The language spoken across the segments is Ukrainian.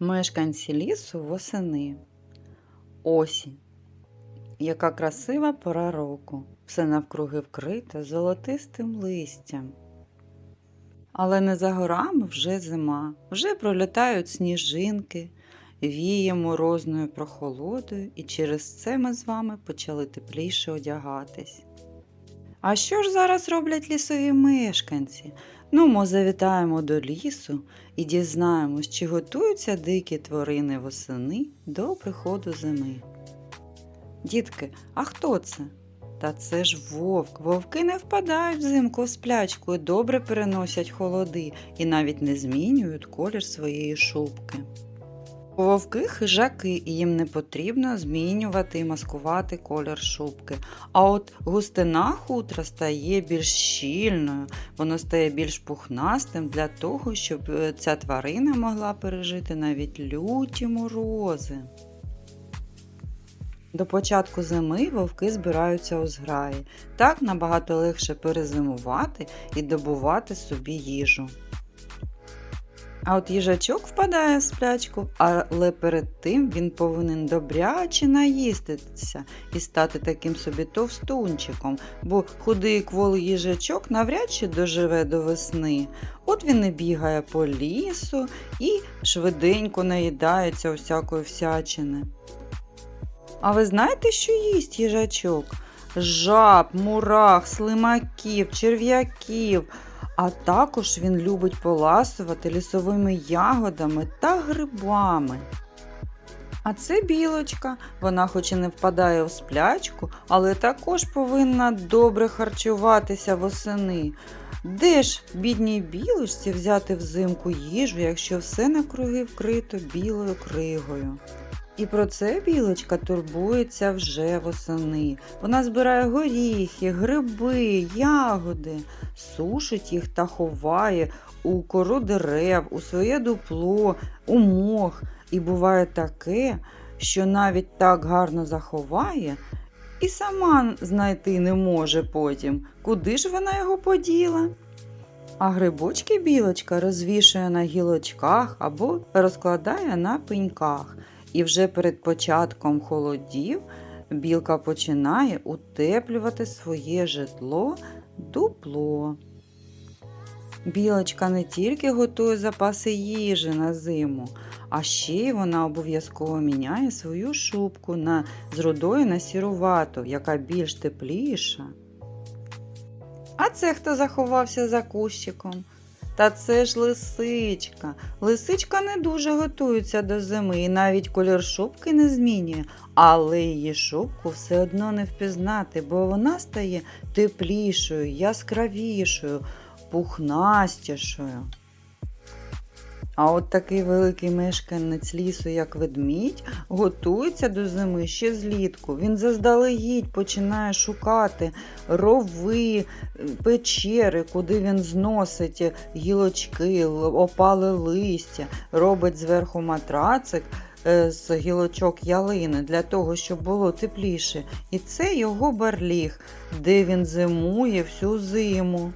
Мешканці лісу восени. Осінь. Яка красива пора року. Все навкруги вкрите золотистим листям. Але не за горами вже зима, вже пролітають сніжинки, віє морозною прохолодою, і через це ми з вами почали тепліше одягатись. А що ж зараз роблять лісові мешканці? Ну, ми завітаємо до лісу і дізнаємось, чи готуються дикі тварини восени до приходу зими. Дітки, а хто це? Та це ж вовк. Вовки не впадають взимку в сплячку і добре переносять холоди і навіть не змінюють колір своєї шубки. Вовки хижаки, і їм не потрібно змінювати і маскувати колір шубки. А от густина хутра стає більш щільною, воно стає більш пухнастим для того, щоб е, ця тварина могла пережити навіть люті морози. До початку зими вовки збираються у зграї. Так набагато легше перезимувати і добувати собі їжу. А от їжачок впадає в сплячку, але перед тим він повинен добряче наїститися і стати таким собі товстунчиком, бо худий кволий їжачок навряд чи доживе до весни. От він і бігає по лісу і швиденько наїдається усякої всячини. А ви знаєте, що їсть їжачок? Жаб, мурах, слимаків, черв'яків. А також він любить поласувати лісовими ягодами та грибами. А це білочка, вона хоч і не впадає у сплячку, але також повинна добре харчуватися восени. Де ж бідній білочці взяти взимку їжу, якщо все навкруги вкрито білою кригою? І про це білочка турбується вже восени. Вона збирає горіхи, гриби, ягоди, сушить їх та ховає у кору дерев, у своє дупло, у мох. І буває таке, що навіть так гарно заховає, і сама знайти не може потім, куди ж вона його поділа. А грибочки білочка розвішує на гілочках або розкладає на пеньках. І вже перед початком холодів білка починає утеплювати своє житло дупло. Білочка не тільки готує запаси їжі на зиму, а ще й вона обов'язково міняє свою шубку на з рудою на сірувату, яка більш тепліша. А це хто заховався за кущиком? Та це ж лисичка. Лисичка не дуже готується до зими і навіть колір шубки не змінює, але її шубку все одно не впізнати, бо вона стає теплішою, яскравішою, пухнастішою. А от такий великий мешканець лісу, як ведмідь, готується до зими ще злітку. Він заздалегідь починає шукати рови, печери, куди він зносить гілочки, опали листя, робить зверху матрацик е, з гілочок ялини для того, щоб було тепліше. І це його барліг, де він зимує всю зиму.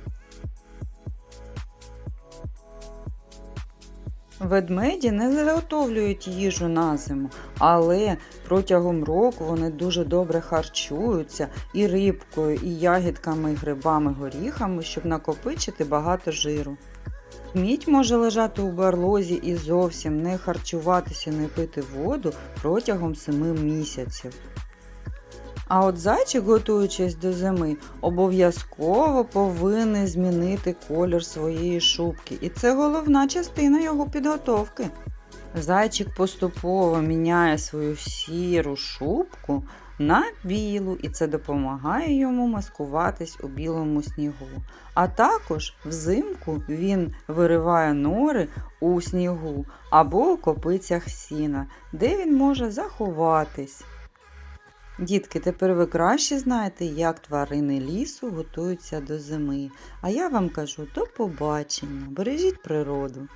Ведмеді не заготовлюють їжу на зиму, але протягом року вони дуже добре харчуються і рибкою, і ягідками, і грибами, горіхами, щоб накопичити багато жиру. Мідь може лежати у барлозі і зовсім не харчуватися, не пити воду протягом 7 місяців. А от зайчик, готуючись до зими, обов'язково повинен змінити колір своєї шубки, і це головна частина його підготовки. Зайчик поступово міняє свою сіру шубку на білу, і це допомагає йому маскуватись у білому снігу. А також взимку він вириває нори у снігу або у копицях сіна, де він може заховатись. Дітки, тепер ви краще знаєте, як тварини лісу готуються до зими. А я вам кажу до побачення. Бережіть природу.